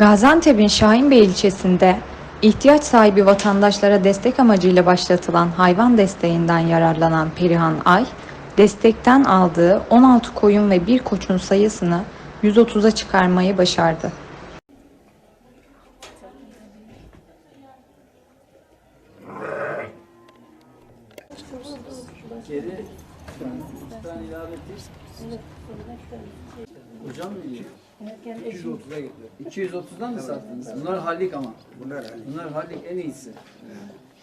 Gaziantep'in Şahinbey ilçesinde ihtiyaç sahibi vatandaşlara destek amacıyla başlatılan hayvan desteğinden yararlanan Perihan Ay, destekten aldığı 16 koyun ve bir koçun sayısını 130'a çıkarmayı başardı. Geri. Hocam mı? 230'a getiriyor. 230'dan mı sattınız? Bunlar hallik ama. Bunlar hani. Bunlar hallik en iyisi.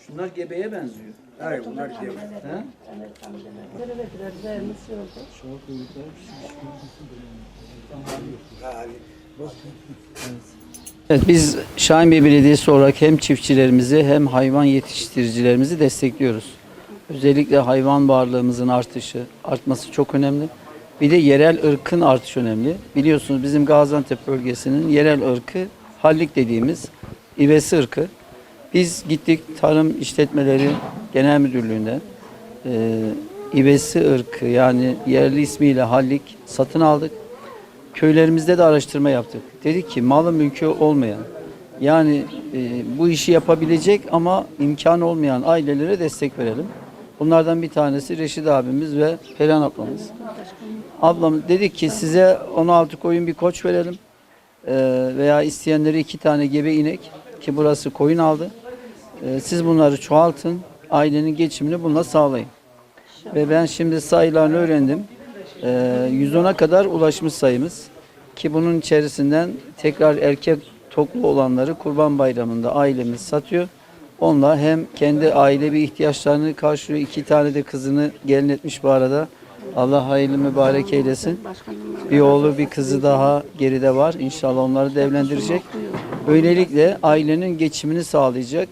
Şunlar gebeye benziyor. Hayır bunlar şey. He? Yani Evet, biz Şahinbey Belediyesi olarak hem çiftçilerimizi hem hayvan yetiştiricilerimizi destekliyoruz. Özellikle hayvan varlığımızın artışı, artması çok önemli. Bir de yerel ırkın artışı önemli. Biliyorsunuz bizim Gaziantep bölgesinin yerel ırkı hallik dediğimiz ivesi ırkı. Biz gittik Tarım İşletmeleri Genel Müdürlüğü'nde e, ivesi ırkı yani yerli ismiyle hallik satın aldık. Köylerimizde de araştırma yaptık. Dedik ki malı mülkü olmayan yani e, bu işi yapabilecek ama imkanı olmayan ailelere destek verelim. Bunlardan bir tanesi Reşit abimiz ve Perihan ablamız. Ablam dedik ki size 16 koyun bir koç verelim. E, veya isteyenleri iki tane gebe inek ki burası koyun aldı. E, siz bunları çoğaltın. Ailenin geçimini bununla sağlayın. Ve ben şimdi sayılarını öğrendim. Ee, 110'a kadar ulaşmış sayımız. Ki bunun içerisinden tekrar erkek toklu olanları Kurban Bayramı'nda ailemiz satıyor. Onunla hem kendi ailevi ihtiyaçlarını karşılıyor. İki tane de kızını gelin etmiş bu arada. Allah hayırlı mübarek eylesin. Bir oğlu bir kızı daha geride var. İnşallah onları da evlendirecek. Böylelikle ailenin geçimini sağlayacak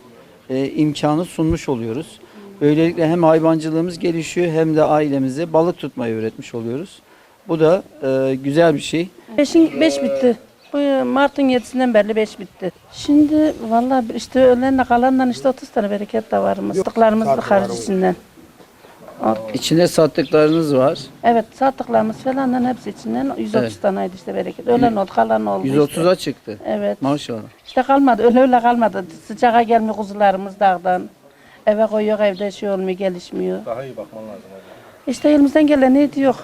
e, imkanı sunmuş oluyoruz. Böylelikle hem hayvancılığımız gelişiyor hem de ailemize balık tutmayı öğretmiş oluyoruz. Bu da e, güzel bir şey. Beşin, beş bitti. Bu Mart'ın 7'sinden beri beş bitti. Şimdi vallahi işte ölenle kalandan işte 30 tane bereket de var. Mıstıklarımız sattılar haricisinden. İçinde sattıklarınız var. Evet sattıklarımız falandan hepsi içinden 130 Evet. taneydi işte bereket. Ölen oldu kalan oldu işte. 130'a çıktı. Evet. Maşallah. İşte kalmadı öyle öyle kalmadı. Sıcağa gelmiyor kuzularımız dağdan. Eve koyuyor evde şey olmuyor gelişmiyor. Daha iyi bakman lazım. İşte elimizden gelen ne diyor.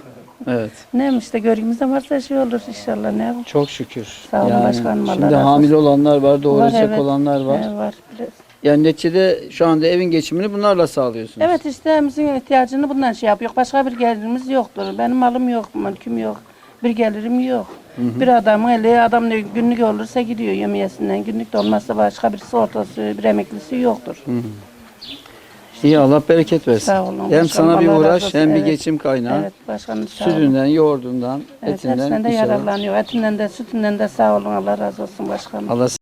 Evet. Ne işte görgümüzde varsa şey olur inşallah ne yapalım. Çok şükür. Sağ olun başkanım, Allah Şimdi razı olsun. hamile olanlar var, doğuracak evet. olanlar var. He, var. biraz. Yani neticede şu anda evin geçimini bunlarla sağlıyorsunuz. Evet işte hepimizin ihtiyacını bundan şey yapıyor. Başka bir gelirimiz yoktur. Benim malım yok, mülküm yok. Bir gelirim yok. Bir adamın eli adam ne günlük olursa gidiyor yemeğesinden. Günlük de olmazsa başka bir sigortası, bir emeklisi yoktur. İyi Allah bereket versin. Sağ olun Hem sana bir Allah razı uğraş olsun. hem bir Evet. geçim kaynağı. Evet başkanım sağ olun. Sütünden, yoğurdundan, Evet, etinden hepsinden de inşallah. yararlanıyor. Etinden de sütünden de sağ olun. Allah razı olsun başkanım. Allah